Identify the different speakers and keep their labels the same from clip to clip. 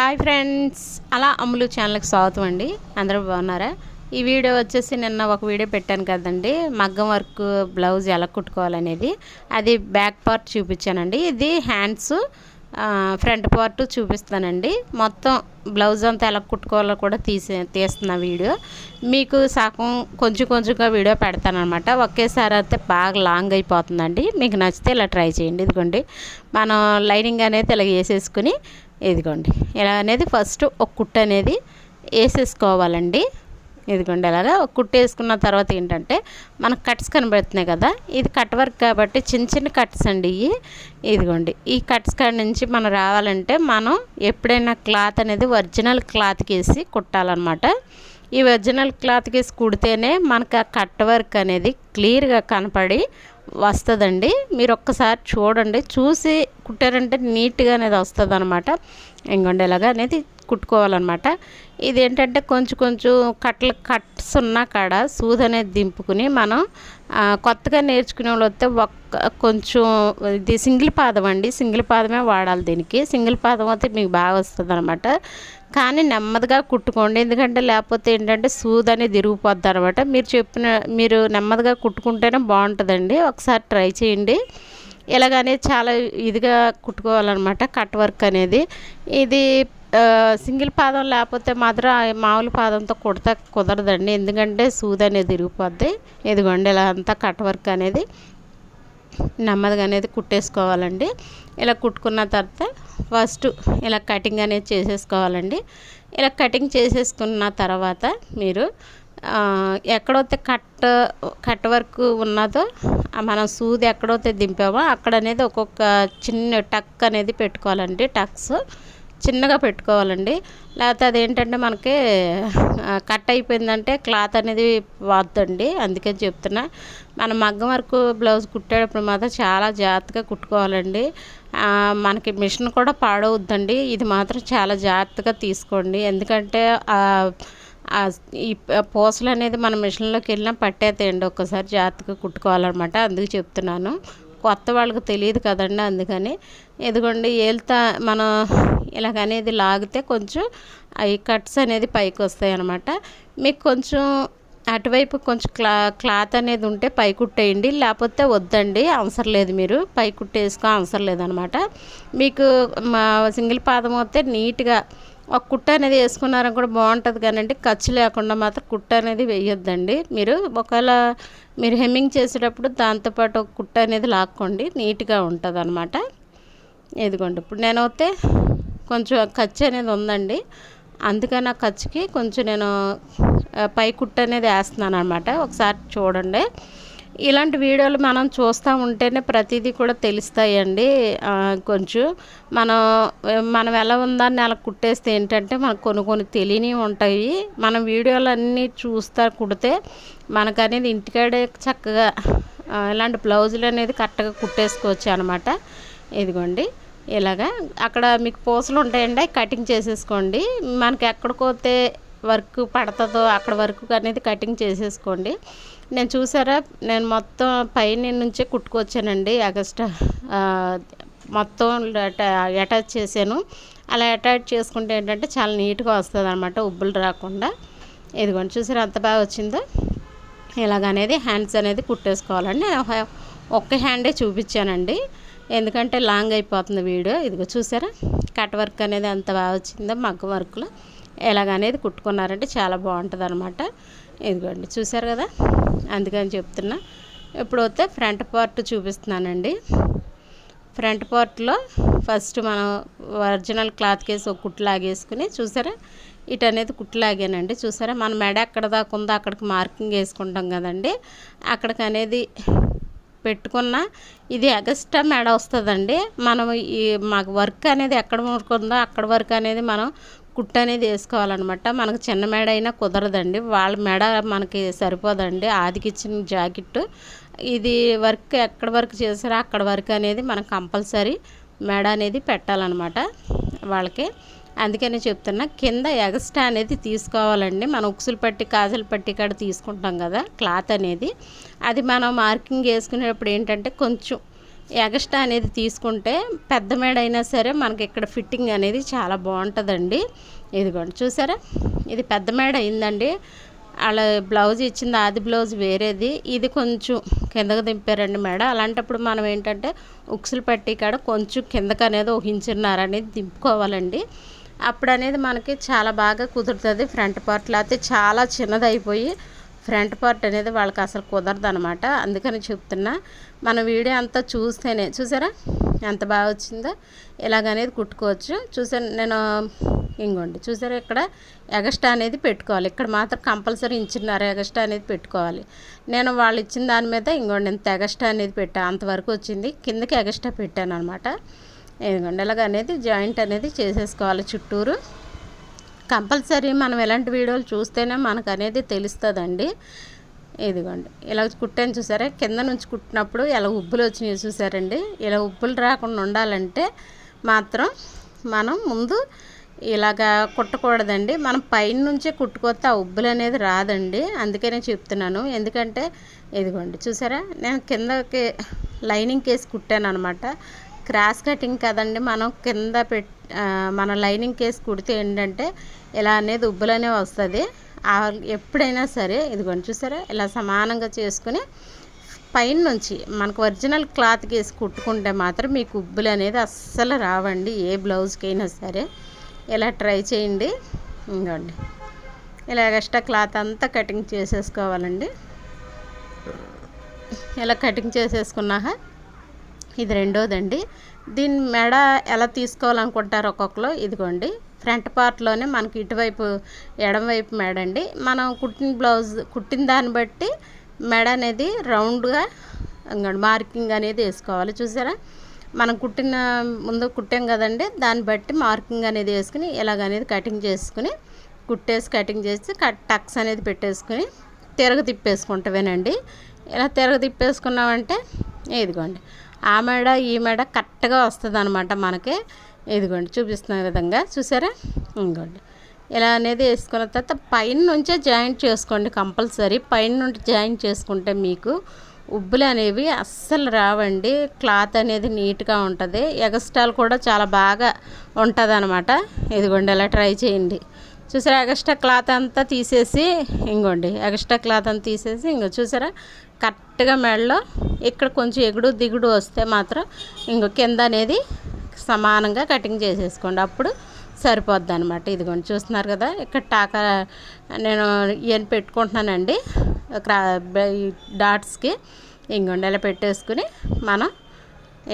Speaker 1: Hi friends. అలా అమ్ములు ఛానల్కి స్వాగతం అండి. అందరూ బాగున్నారా? ఈ వీడియో వచ్చేసి నిన్న ఒక వీడియో పెట్టాను కదండి. మగ్గం వర్క్ బ్లౌజ్ ఎలా కుట్టుకోవాలనేది. అది బ్యాక్ పార్ట్ చూపించానండి. ఇది హ్యాండ్స్ ఫ్రంట్ పార్ట్ చూపిస్తానండి. మొత్తం బ్లౌజ్ అంతా ఎలా కుట్టుకోవాలో కూడా తీసే తీస్తున్న వీడియో. మీకు సగం కొంచెం కొంచెంగా వీడియో పెడతానమాట ఒకేసారి అయితే బాగా లాంగ్ అయిపోతుందండి. మీకు నచ్చితే ఇలా ట్రై చేయండి. ఇదిగోండి. మనం లైనింగ్ అనేది ఇలా వేసేసుకుని ఇదిగోండి. ఇలా అనేది ఫస్ట్ ఒక కుట్ట అనేది వేసేసుకోవాలండి. ఇదిగోండి అలాగా ఒక కుట్టు వేసుకున్న తర్వాత ఏంటంటే మనకు కట్స్ కనబడుతున్నాయి కదా ఇది కట్ వర్క్ కాబట్టి చిన్న చిన్న కట్స్ అండి ఇవి. ఇదిగోండి ఈ కట్స్ కాడ నుంచి మనం రావాలంటే మనం ఎప్పుడైనా క్లాత్ అనేది ఒరిజినల్ క్లాత్కి వేసి కుట్టాలన్నమాట. ఈ ఒరిజినల్ క్లాత్కి వేసి కుడితేనే మనకు ఆ కట్ వర్క్ అనేది క్లియర్గా కనపడి వస్తుందండి. మీరు ఒక్కసారి చూడండి చూసి కుట్టారంటే నీట్గా అనేది వస్తుంది అనమాట ఇంకొండి ఇలాగా అనేది కుట్టుకోవాలన్నమాట. ఇది ఏంటంటే కొంచెం కొంచెం కట్ల కట్స్ ఉన్న కాడ సూది అనేది దింపుకుని మనం కొత్తగా నేర్చుకునే వాళ్ళు వస్తే ఒక్క కొంచెం ఇది సింగిల్ పాదం అండి. సింగిల్ పాదమే వాడాలి దీనికి. సింగిల్ పాదం అయితే మీకు బాగా వస్తుంది అనమాట కానీ నెమ్మదిగా కుట్టుకోండి. ఎందుకంటే లేకపోతే ఏంటంటే సూది అనేది తిరిగిపోద్ది అనమాట మీరు చెప్పిన మీరు నెమ్మదిగా కుట్టుకుంటేనే బాగుంటుందండి. ఒకసారి ట్రై చేయండి. ఇలాగనే చాలా ఇదిగా కుట్టుకోవాలన్నమాట కట్ వర్క్ అనేది. ఇది సింగిల్ పాదం లేకపోతే మాత్రం మామూలు పాదంతో కుడతా కుదరదండి. ఎందుకంటే సూది అనేది తిరిగిపోద్ది. ఇదిగోండి ఇలా అంతా కట్ వర్క్ అనేది నెమ్మదిగా అనేది కుట్టేసుకోవాలండి. ఇలా కుట్టుకున్న తర్వాత ఫస్ట్ ఇలా కటింగ్ అనేది చేసేసుకోవాలండి. ఇలా కటింగ్ చేసేసుకున్న తర్వాత మీరు ఎక్కడైతే కట్ కట్ వర్క్ ఉన్నదో మనం సూది ఎక్కడైతే దింపామో అక్కడ అనేది ఒక్కొక్క చిన్న టక్ అనేది పెట్టుకోవాలండి టక్స్. చిన్నగా పెట్టుకోవాలండి. లేకపోతే అదేంటంటే మనకి కట్ అయిపోయిందంటే క్లాత్ అనేది వద్దండి అందుకని చెప్తున్నా. మన మగ్గం వరకు బ్లౌజ్ కుట్టేటప్పుడు మాత్రం చాలా జాగ్రత్తగా కుట్టుకోవాలండి. మనకి మిషన్ కూడా పాడవద్దండి. ఇది మాత్రం చాలా జాగ్రత్తగా తీసుకోండి. ఎందుకంటే ఈ పూసలు అనేది మన మిషన్లోకి వెళ్ళినా పట్టేతేయండి ఒక్కసారి జాగ్రత్తగా కుట్టుకోవాలన్నమాట. అందుకు చెప్తున్నాను. కొత్త వాళ్ళకి తెలియదు కదండి అందుకని. ఎదుగుండి ఏళ్తా మనం ఇలాగనేది లాగితే కొంచెం అవి కట్స్ అనేది పైకి వస్తాయి అనమాట మీకు కొంచెం అటువైపు కొంచెం క్లా క్లాత్ అనేది ఉంటే పై కుట్టేయండి లేకపోతే వద్దండి అవసరం లేదు మీరు. పై కుట్టేసుకో అవసరం లేదనమాట మీకు మా సింగిల్ పాదం వస్తే నీట్గా ఒక కుట్ట అనేది వేసుకున్నారని కూడా బాగుంటుంది కానీ ఖర్చు లేకుండా మాత్రం కుట్ట అనేది వేయొద్దండి. మీరు ఒకవేళ మీరు హెమ్మింగ్ చేసేటప్పుడు దాంతోపాటు ఒక కుట్ట అనేది లాక్కోండి. నీట్గా ఉంటుంది అనమాట ఇదిగోండి. ఇప్పుడు నేను అయితే కొంచెం ఖర్చు అనేది ఉందండి. అందుకని ఆ ఖర్చుకి కొంచెం నేను పై కుట్ట అనేది వేస్తున్నాను అనమాట ఒకసారి చూడండి. ఇలాంటి వీడియోలు మనం చూస్తూ ఉంటేనే ప్రతిదీ కూడా తెలుస్తాయండి. కొంచెం మనం మనం ఎలా ఉందని అలా కుట్టేస్తే ఏంటంటే మనకు కొన్ని కొన్ని తెలియని ఉంటాయి. మనం వీడియోలు అన్నీ చూస్తా కుడితే మనకు అనేది ఇంటికాడే చక్కగా ఇలాంటి బ్లౌజులు అనేది కరెక్ట్గా కుట్టేసుకోవచ్చు అనమాట ఇదిగోండి ఇలాగా అక్కడ మీకు పూసలు ఉంటాయండి కటింగ్ చేసేసుకోండి. మనకి ఎక్కడికోతే వర్క్ పడుతుందో అక్కడ వర్క్ అనేది కటింగ్ చేసేసుకోండి. నేను చూసారా? నేను మొత్తం పైన నుంచే కుట్టుకొచ్చానండి ఎగస్ట్రా మొత్తం అటాచ్ చేశాను. అలా అటాచ్ చేసుకుంటే ఏంటంటే చాలా నీట్గా వస్తుంది అనమాట ఉబ్బులు రాకుండా. ఇదిగోండి చూసారా అంత బాగా వచ్చిందో? ఇలాగనేది హ్యాండ్స్ అనేది కుట్టేసుకోవాలండి. నేను ఒక్క హ్యాండే చూపించానండి. ఎందుకంటే లాంగ్ అయిపోతుంది వీడియో. ఇదిగో చూసారా? కట్ వర్క్ అనేది అంత బాగా వచ్చిందో మగ్గ వర్క్లో. ఎలాగనేది కుట్టుకున్నారంటే చాలా బాగుంటుంది అనమాట ఇదిగోండి చూసారు కదా? అందుకని చెప్తున్నా. ఇప్పుడు వస్తే ఫ్రంట్ పార్ట్ చూపిస్తున్నానండి. ఫ్రంట్ పార్ట్లో ఫస్ట్ మనం ఒరిజినల్ క్లాత్ కేసి ఒక కుట్లు లాగేసుకుని చూసారా? ఇటు అనేది కుట్టులాగానండి చూసారా? మన మెడ ఎక్కడ దాకా ఉందో అక్కడికి మార్కింగ్ వేసుకుంటాం కదండి. అక్కడికి అనేది పెట్టుకున్న ఇది ఎగస్ట్రా మెడ వస్తుందండి. మనం ఈ మాకు వర్క్ అనేది ఎక్కడ వరకు ఉందో అక్కడ వర్క్ అనేది మనం కుట్టు అనేది వేసుకోవాలన్నమాట. మనకు చిన్న మెడ అయినా కుదరదండి. వాళ్ళ మెడ మనకి సరిపోదండి. ఆదికిచ్చిన జాకెట్. ఇది వర్క్ ఎక్కడ వర్క్ చేసారో అక్కడ వర్క్ అనేది మనం కంపల్సరీ మెడ అనేది పెట్టాలన్నమాట వాళ్ళకి. అందుకని చెప్తున్నా కింద ఎగస్ట్రా అనేది తీసుకోవాలండి. మనం ఉక్సులు పట్టి కాజలు పట్టి కాడ తీసుకుంటాం కదా క్లాత్ అనేది. అది మనం మార్కింగ్ వేసుకునేటప్పుడు ఏంటంటే కొంచెం ఎగస్ట్రా అనేది తీసుకుంటే పెద్ద మేడ అయినా సరే మనకి ఇక్కడ ఫిట్టింగ్ అనేది చాలా బాగుంటుందండి. ఇదిగోండి చూసారా? ఇది పెద్ద మేడ అయిందండి. అలా బ్లౌజ్ ఇచ్చింది ఆది బ్లౌజ్ వేరేది. ఇది కొంచెం కిందకు దింపారండి మేడం. అలాంటప్పుడు మనం ఏంటంటే ఉక్సులు పట్టి కాడ కొంచెం కిందకు అనేది ఊహించున్నారు అనేది దింపుకోవాలండి. అప్పుడు అనేది మనకి చాలా బాగా కుదురుతుంది. ఫ్రంట్ పార్ట్ అయితే చాలా చిన్నది అయిపోయి ఫ్రంట్ పార్ట్ అనేది వాళ్ళకి అసలు కుదరదు అనమాట అందుకని చెప్తున్నా మన వీడియో అంతా చూస్తేనే చూసారా? ఎంత బాగా వచ్చిందో? ఇలాగనేది కుట్టుకోవచ్చు. చూసాను నేను ఇంకోండి చూసారా ఇక్కడ? ఎగస్ట్రా అనేది పెట్టుకోవాలి. ఇక్కడ మాత్రం కంపల్సరీ ఇంచున్నారు ఎగస్ట్రా అనేది పెట్టుకోవాలి. నేను వాళ్ళు ఇచ్చిన దాని మీద ఇంకోండి ఇంత ఎగస్ట్రా అనేది పెట్టా. అంతవరకు వచ్చింది. కిందకి ఎగస్ట్రా పెట్టాను అనమాట ఇదిగోండి ఇలాగ అనేది జాయింట్ అనేది చేసేసుకోవాలి చుట్టూరు. కంపల్సరీ మనం ఎలాంటి వీడియోలు చూస్తేనే మనకు అనేది తెలుస్తుందండి. ఇదిగోండి ఇలా కుట్టాను చూసారా? కింద నుంచి కుట్టినప్పుడు ఇలా ఉబ్బులు వచ్చినాయి చూసారండి. ఇలా ఉబ్బులు రాకుండా ఉండాలంటే మాత్రం మనం ముందు ఇలాగా కుట్టకూడదండి. మనం పైన నుంచే కుట్టుకొస్తే ఆ ఉబ్బులు అనేది రాదండి. అందుకనే చెప్తున్నాను. ఎందుకంటే ఇదిగోండి చూసారా? నేను కిందకి లైనింగ్ కేసి కుట్టాను అనమాట క్రాస్ కటింగ్ కదండి మనం కింద పెట్ మన లైనింగ్ కేసి కుడితే ఏంటంటే ఇలా అనేది ఉబ్బులు అనేవి వస్తుంది ఎప్పుడైనా సరే ఇదిగోండి చూసారా ఇలా సమానంగా చేసుకుని పైన నుంచి మనకు ఒరిజినల్ క్లాత్ వేసి కుట్టుకుంటే మాత్రం మీకు ఉబ్బులు అనేది అస్సలు రావండి ఏ బ్లౌజ్కి అయినా సరే. ఇలా ట్రై చేయండి. ఇంకోండి ఇలా ఎక్స్ట్రా క్లాత్ అంతా కటింగ్ చేసేసుకోవాలండి. ఇలా కటింగ్ చేసేసుకున్నాక ఇది రెండోదండి. దీని మెడ ఎలా తీసుకోవాలనుకుంటారు ఒక్కొక్కరు ఇదిగోండి. ఫ్రంట్ పార్ట్లోనే మనకి ఇటువైపు ఎడమవైపు మెడ అండి మనం కుట్టిన బ్లౌజ్ కుట్టిన దాన్ని బట్టి మెడ అనేది రౌండ్గా మార్కింగ్ అనేది వేసుకోవాలి. చూసారా? మనం కుట్టిన ముందు కుట్టాం కదండి. దాన్ని బట్టి మార్కింగ్ అనేది వేసుకుని ఇలాగనేది కటింగ్ చేసుకుని కుట్టేసి కటింగ్ చేసి కట్ టక్స్ అనేది పెట్టేసుకుని తిరగ తిప్పేసుకుంటావేనండి. ఇలా తిరగ తిప్పేసుకున్నామంటే ఇదిగోండి. ఆ మెడ ఈ మెడ కరెక్ట్గా వస్తుంది అనమాట మనకి. ఇదిగోండి చూపిస్తున్న విధంగా. చూసారా? ఇంకోండి ఇలా అనేది వేసుకున్న తర్వాత పైన నుంచే జాయింట్ చేసుకోండి కంపల్సరీ. పైన నుండి జాయింట్ చేసుకుంటే మీకు ఉబ్బులు అనేవి అస్సలు రావండి. క్లాత్ అనేది నీట్గా ఉంటుంది. ఎగస్టాల్ కూడా చాలా బాగా ఉంటుంది అనమాట ఇదిగోండి ఇలా ట్రై చేయండి. చూసారా? ఎగస్ట్రా క్లాత్ అంతా తీసేసి ఇంకోండి ఎగస్ట్రా క్లాత్ అంతా తీసేసి ఇంకో చూసారా? కరెక్ట్గా మెడలో ఇక్కడ కొంచెం ఎగుడు దిగుడు వస్తే మాత్రం ఇంకో కింద అనేది సమానంగా కటింగ్ చేసేసుకోండి. అప్పుడు సరిపోద్ది అనమాట ఇదిగోండి చూస్తున్నారు కదా? ఇక్కడ టాకా నేను ఏం పెట్టుకుంటున్నానండి. డాట్స్కి ఇంకోండి ఇలా పెట్టేసుకుని మనం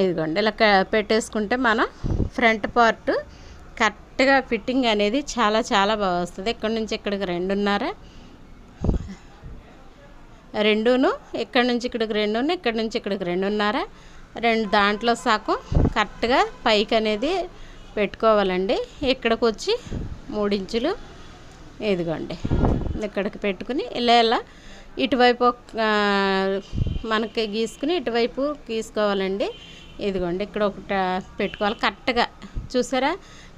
Speaker 1: ఇదిగోండి ఇలా పెట్టేసుకుంటే మనం ఫ్రంట్ పార్ట్ కరెక్ట్గా ఫిట్టింగ్ అనేది చాలా చాలా బాగా వస్తుంది. ఇక్కడ నుంచి ఇక్కడికి రెండున్నర? రెండును ఇక్కడ నుంచి ఇక్కడికి రెండును ఇక్కడ నుంచి ఇక్కడికి రెండున్నర? రెండు దాంట్లో సగం కరెక్ట్గా పైకి అనేది పెట్టుకోవాలండి. ఇక్కడికి వచ్చి మూడించులు ఇదిగోండి. ఇక్కడికి పెట్టుకుని ఇలా ఇలా ఇటువైపు మనకి గీసుకుని ఇటువైపు గీసుకోవాలండి. ఇదిగోండి ఇక్కడ ఒకటి పెట్టుకోవాలి. కరెక్ట్గా చూసారా?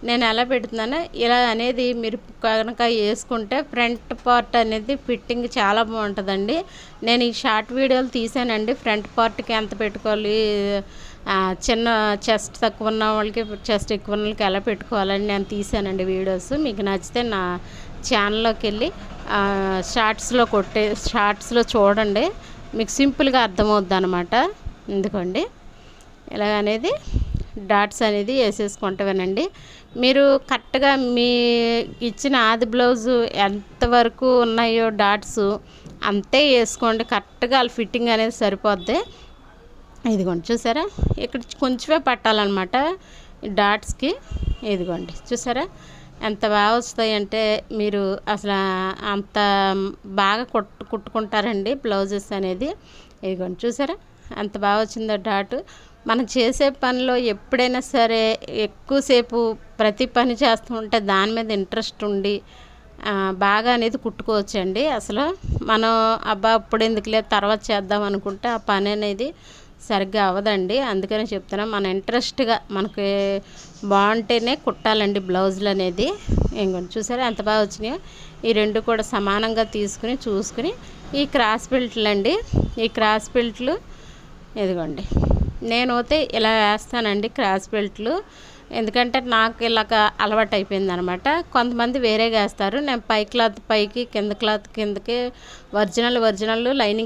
Speaker 1: నేను ఎలా పెడుతున్నానో? ఇలా అనేది మీరు కనుక వేసుకుంటే ఫ్రంట్ పార్ట్ అనేది ఫిట్టింగ్ చాలా బాగుంటుందండి. నేను ఈ షార్ట్ వీడియోలు తీసానండి. ఫ్రంట్ పార్ట్కి ఎంత పెట్టుకోవాలి? చిన్న చెస్ట్ తక్కువ ఉన్న వాళ్ళకి చెస్ట్ ఎక్కువ ఉన్న వాళ్ళకి ఎలా పెట్టుకోవాలని నేను తీసానండి వీడియోస్. మీకు నచ్చితే నా ఛానల్లోకి వెళ్ళి షార్ట్స్లో కొట్టే షార్ట్స్లో చూడండి. మీకు సింపుల్గా అర్థమవుద్ది అనమాట ఎందుకండి? ఇలాగనేది డాట్స్ అనేది వేసేసుకుంటామేనండి మీరు కరెక్ట్గా మీ ఇచ్చిన ఆది బ్లౌజు ఎంతవరకు ఉన్నాయో డాట్స్ అంతే వేసుకోండి. కరెక్ట్గా వాళ్ళ ఫిట్టింగ్ అనేది సరిపోద్ది. ఇదిగోండి చూసారా? ఇక్కడ కొంచెమే పట్టాలన్నమాట డాట్స్కి. ఇదిగోండి చూసారా? ఎంత బాగా వస్తాయంటే మీరు అసలు అంత బాగా కుట్టు కుట్టుకుంటారండి బ్లౌజెస్ అనేది. ఇదిగోండి చూసారా? ఎంత బాగా వచ్చిందో డాటు. మనం చేసే పనిలో ఎప్పుడైనా సరే ఎక్కువసేపు ప్రతి పని చేస్తూ ఉంటే దాని మీద ఇంట్రెస్ట్ ఉండి బాగా అనేది కుట్టుకోవచ్చండి. అసలు మనం అబ్బా అప్పుడు ఎందుకులే తర్వాత చేద్దాం అనుకుంటే ఆ పని అనేది సరిగ్గా అవ్వదండి. అందుకనే చెప్తున్నా మన ఇంట్రెస్ట్గా మనకి బాగుంటేనే కుట్టాలండి బ్లౌజులు అనేది. ఇంకొంచెం చూసారా ఎంత బాగా వచ్చినాయో? ఈ రెండు కూడా సమానంగా తీసుకుని చూసుకుని ఈ క్రాస్ బెల్ట్లు అండి ఈ క్రాస్ బెల్ట్లు ఇదిగోండి. నేనైతే ఇలా వేస్తానండి క్రాస్ బెల్ట్లు. ఎందుకంటే నాకు ఇలాగ అలవాటు అయిపోయింది అనమాట కొంతమంది వేరేగా వేస్తారు. నేను పై క్లాత్ పైకి కింద క్లాత్ కిందకి ఒరిజినల్ ఒరిజినల్ లైనింగ్